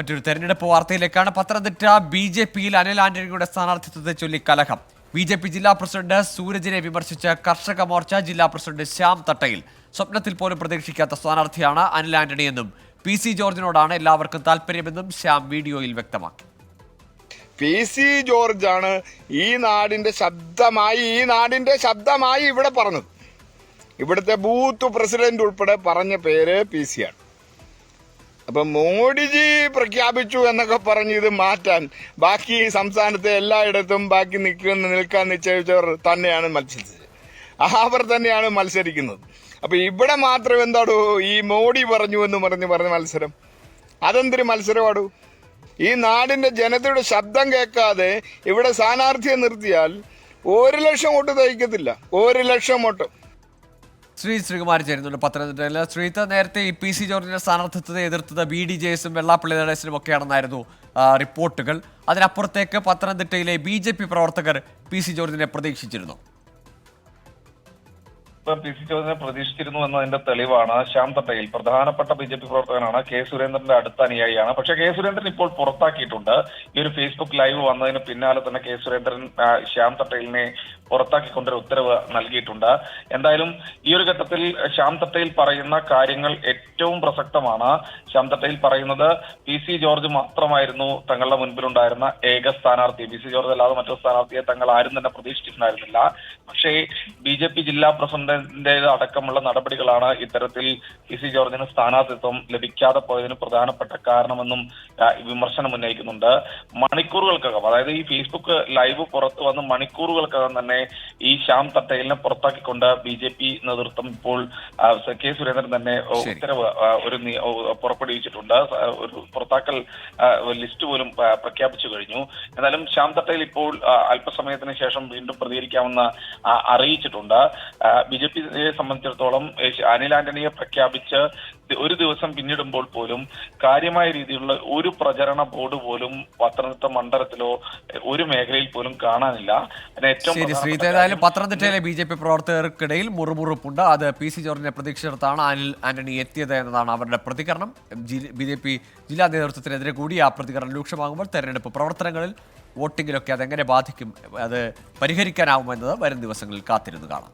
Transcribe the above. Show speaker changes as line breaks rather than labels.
മറ്റൊരു തെരഞ്ഞെടുപ്പ് വാർത്തയിലേക്കാണ്. Pathanamthitta B J പിയിൽ അനിൽ ആന്റണിയുടെ സ്ഥാനാർത്ഥിത്വത്തെ ചൊല്ലി കലഹം. ബി ജെ പി ജില്ലാ പ്രസിഡന്റ് സൂരജിനെ വിമർശിച്ച കർഷക മോർച്ച ജില്ലാ പ്രസിഡന്റ് ശ്യാം തട്ടയിൽ. സ്വപ്നത്തിൽ പോലും പ്രതീക്ഷിക്കാത്ത സ്ഥാനാർത്ഥിയാണ് അനിൽ ആന്റണിയെന്നും പി സി ജോർജിനോടാണ് എല്ലാവർക്കും താല്പര്യമെന്നും ശ്യാം വീഡിയോയിൽ വ്യക്തമാക്കി.
പി സി ജോർജ് ആണ് ഈ നാടിന്റെ ശബ്ദമായി ഈ നാടിന്റെ ശബ്ദമായി ഇവിടെ പറഞ്ഞത്. ഇവിടുത്തെ ബൂത്ത് പ്രസിഡന്റ് ഉൾപ്പെടെ പറഞ്ഞ പേര് പി സി ആണ്. അപ്പൊ മോഡിജി പ്രഖ്യാപിച്ചു എന്നൊക്കെ പറഞ്ഞ് ഇത് മാറ്റാൻ ബാക്കി സംസ്ഥാനത്തെ എല്ലായിടത്തും ബാക്കി നിൽക്കുന്ന നിൽക്കാൻ നിശ്ചയിച്ചവർ തന്നെയാണ് മത്സരിച്ചത്. അവർ തന്നെയാണ് മത്സരിക്കുന്നത്. അപ്പോൾ ഇവിടെ മാത്രം എന്താടോ ഈ മോഡി പറഞ്ഞു എന്ന് പറഞ്ഞ് പറഞ്ഞ മത്സരം? അതെന്തൊരു മത്സരമാടോ ഈ നാടിന്റെ ജനതയുടെ ശബ്ദം കേൾക്കാതെ ഇവിടെ സ്ഥാനാർത്ഥിയെ നിർത്തിയാൽ ഒരു ലക്ഷം വോട്ട് തയ്ക്കത്തില്ല ഒരു ലക്ഷം വോട്ട്.
ശ്രീ ശ്രീകുമാർ ചേരുന്നുണ്ട് പത്തനംതിട്ടയിൽ ശ്രീത്ത് നേരത്തെ ഈ പി സി ജോർജിന്റെ സ്ഥാനാർത്ഥിത്വത്തെ എതിർത്തത് ബി ഡി ജെ എസും വെള്ളാപ്പള്ളി നടേശനും ഒക്കെയാണെന്നായിരുന്നു റിപ്പോർട്ടുകൾ. അതിനപ്പുറത്തേക്ക് പത്തനംതിട്ടയിലെ ബി ജെ പി പ്രവർത്തകർ പി സി ജോർജിനെ പ്രതീക്ഷിച്ചിരുന്നു.
പി സി ജോർജിനെ പ്രതീക്ഷിച്ചിരുന്നു എന്നതിന്റെ തെളിവാണ് ശ്യാം തട്ടയിൽ പ്രധാനപ്പെട്ട ബി ജെ പി പ്രവർത്തകനാണ് കെ സുരേന്ദ്രന്റെ അടുത്ത അനുയായിയാണ് പക്ഷേ കെ സുരേന്ദ്രൻ ഇപ്പോൾ പുറത്താക്കിയിട്ടുണ്ട്. ഈ ഒരു ഫേസ്ബുക്ക് ലൈവ് വന്നതിന് പിന്നാലെ തന്നെ കെ സുരേന്ദ്രൻ ശ്യാം തട്ടയിലിനെ പുറത്താക്കിക്കൊണ്ടൊരു ഉത്തരവ് നൽകിയിട്ടുണ്ട്. എന്തായാലും ഈ ഒരു ഘട്ടത്തിൽ ശ്യാം തട്ടയിൽ പറയുന്ന കാര്യങ്ങൾ ഏറ്റവും പ്രസക്തമാണ്. ശ്യാം തട്ടയിൽ പറയുന്നത് പി സി ജോർജ് മാത്രമായിരുന്നു തങ്ങളുടെ മുൻപിലുണ്ടായിരുന്ന ഏക സ്ഥാനാർത്ഥി. പി സി ജോർജ് അല്ലാതെ മറ്റൊരു സ്ഥാനാർത്ഥിയെ തങ്ങൾ ആരും തന്നെ പ്രതീക്ഷിച്ചിട്ടുണ്ടായിരുന്നില്ല. പക്ഷേ ബി ജെ പി ജില്ലാ പ്രസിഡന്റിന്റെ അടക്കമുള്ള നടപടികളാണ് ഇത്തരത്തിൽ പി സി ജോർജിന് സ്ഥാനാർത്ഥിത്വം ലഭിക്കാതെ പോയതിന് പ്രധാനപ്പെട്ട കാരണമെന്നും വിമർശനം ഉന്നയിക്കുന്നുണ്ട്. മണിക്കൂറുകൾക്കകം അതായത് ഈ ഫേസ്ബുക്ക് ലൈവ് പുറത്തു വന്ന് മണിക്കൂറുകൾക്കകം തന്നെ ഈ ശ്യാം തട്ടേലിനെ പുറത്താക്കിക്കൊണ്ട് ബി ജെ പി നേതൃത്വം ഇപ്പോൾ കെ സുരേന്ദ്രൻ തന്നെ. ഉത്തരവ് ഒരു പുറപ്പെടുവിച്ചിട്ടുണ്ട്. ഒരു പുറത്താക്കൽ ലിസ്റ്റ് പോലും പ്രഖ്യാപിച്ചു കഴിഞ്ഞു. എന്നാലും ശ്യാം തട്ടേൽ ഇപ്പോൾ അല്പസമയത്തിന് ശേഷം വീണ്ടും പ്രതികരിക്കാമെന്ന് അറിയിച്ചിട്ടുണ്ട്. ബി ജെ പിയെ സംബന്ധിച്ചിടത്തോളം അനിൽ ആന്റണിയെ പ്രഖ്യാപിച്ച് ഒരു ദിവസം പിന്നിടുമ്പോൾ പോലും കാര്യമായ രീതിയിലുള്ള ഒരു പ്രചരണ ബോർഡ് പോലും പത്തനംതിട്ട മണ്ഡലത്തിലോ ഒരു മേഖലയിൽ പോലും കാണാനില്ല. ഏറ്റവും
ശരി ഏതായാലും പത്തനംതിട്ടയിലെ ബി ജെ പി പ്രവർത്തകർക്കിടയിൽ മുറുമുറുപ്പുണ്ട്. അത് പി സി ജോർജിനെ പ്രതീക്ഷിച്ചിടത്താണ് അനിൽ ആന്റണി എത്തിയത് എന്നതാണ് അവരുടെ പ്രതികരണം. ബി ജെ പി ജില്ലാ നേതൃത്വത്തിനെതിരെ കൂടി ആ പ്രതികരണം രൂക്ഷമാകുമ്പോൾ തെരഞ്ഞെടുപ്പ് പ്രവർത്തനങ്ങളിൽ വോട്ടിങ്ങിലൊക്കെ അതെങ്ങനെ ബാധിക്കും അത് പരിഹരിക്കാനാവുമെന്നത് വരും ദിവസങ്ങളിൽ കാത്തിരുന്ന് കാണാം.